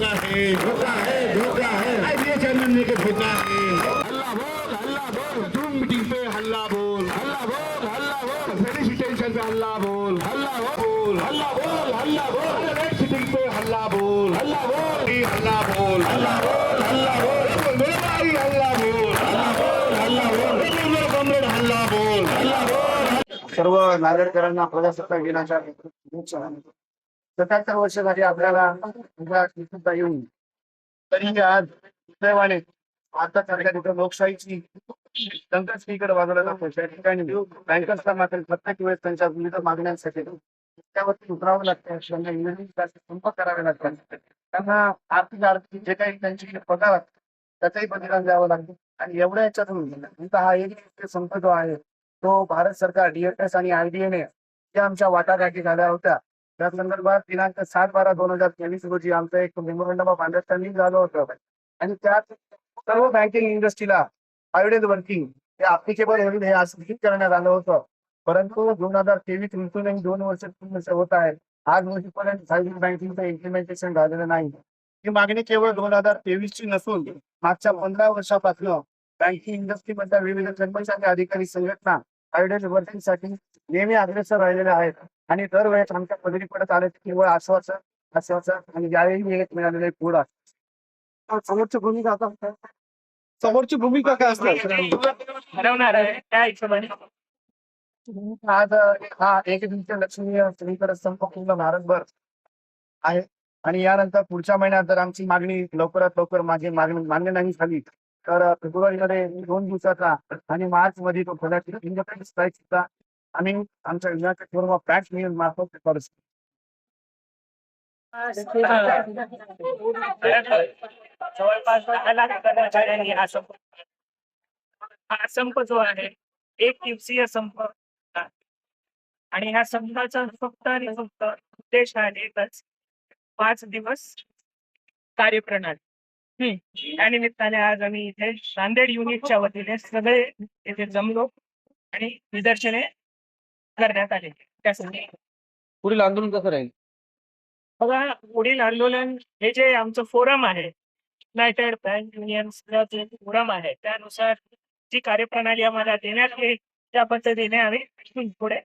धोखा है धोखा है धोखा है धोखा है हल्ला बोल हल्ला बोल जूम मीटिंग पे हल्ला बोल हल्ला बोल हल्ला बोल पे हल्ला बोल हल्ला बोल हल्ला बोल हल्ला बोल रेड सीटिंग पे हल्ला बोल हल्ला बोल हल्ला बोल हल्ला बोल हल्ला बोल मेरे भाई हल्ला बोल हल्ला बोल हल्ला बोल मेरे कॉम्रेड हल्ला बोल हल्ला बोल सर्व नागरिकांना प्रजासत्ताक दिनाच्या शुभेच्छा सत्याहत्तर वर्ष झाली आपल्याला येऊन. तरी आज सुदैवाने आता सरकार इथं लोकशाहीची संकट स्पीकर वाजवला जातो. त्या ठिकाणी बँकर्सला मात्र प्रत्येक वेळेस त्यांच्या विविध मागण्यांसाठी त्यावरती उतरावं लागतं. त्यांना इंग्रजी संपर्क करावे लागतात. त्यांना आर्थिक आर्थिक जे काही त्यांची पगार त्याचाही त्याचंही बलिदान द्यावं लागतं. आणि एवढ्या याच्यातून त्यांचा हा एक संप जो आहे तो भारत सरकार डीएफएस आणि आयडीएने ज्या आमच्या वाटाघाटी झाल्या होत्या. त्या संदर्भात दिनांक सात बारा दोन हजार तेवीस रोजी आमचं एक मेमोरंडम ऑफ अंडरस्टँडिंग झालं होतं. आणि त्यात सर्व बँकिंग इंडस्ट्रीला आयोडेड वर्किंग हे अप्लिकेबल होईल हे आज करण्यात आलं होतं. परंतु दोन हजार तेवीस ऋतूनही दोन वर्ष पूर्ण होत आहेत आज वर्षीपर्यंत सायबर बँकिंगचं इम्प्लिमेंटेशन झालेलं नाही. ही मागणी केवळ दोन हजार तेवीस ची नसून मागच्या पंधरा वर्षापासून बँकिंग इंडस्ट्रीमधल्या विविध कर्मचारी अधिकारी संघटना आयोडेड वर्किंगसाठी नेहमी अग्रेसर राहिलेले आहेत. आणि दरवेळेस आमच्या पदरी पडत आले केवळ आश्वासन आश्वासन आणि यावेळी एक मिळालेले पुढ समोरची भूमिका आता समोरची भूमिका काय हिशोबाने. आज हा एक दिवसीय लक्षणीय सगळीकडे संप पूर्ण भारतभर आहे. आणि यानंतर पुढच्या महिन्यात जर आमची मागणी लवकरात लवकर माझी मागणी मान्य नाही झाली तर फेब्रुवारीमध्ये दोन दिवसाचा आणि मार्च मध्ये तो फळाची इंडिपेंडन्स सुद्धा आम्ही आमच्या युनायटेड पूर्व पॅक मिळून युनियन मार्फत जवळपास दहा लाख कर्मचाऱ्यांनी हा संप हा संप जो आहे एक दिवसीय संप आणि ह्या संपाचा फक्त आणि फक्त उद्देश हा एकच पाच दिवस कार्यप्रणाली हम्म. त्या निमित्ताने आज आम्ही इथे नांदेड युनिटच्या वतीने सगळे इथे जमलो आणि निदर्शने करण्यात आले. त्यासाठी. पुढील आंदोलन कसं राहील? बघा पुढील आंदोलन हे जे आमचं फोरम आहे युनायटेड बँक युनियन जे फोरम आहे त्यानुसार जी कार्यप्रणाली आम्हाला देण्यात येईल त्या पद्धतीने आम्ही पुढे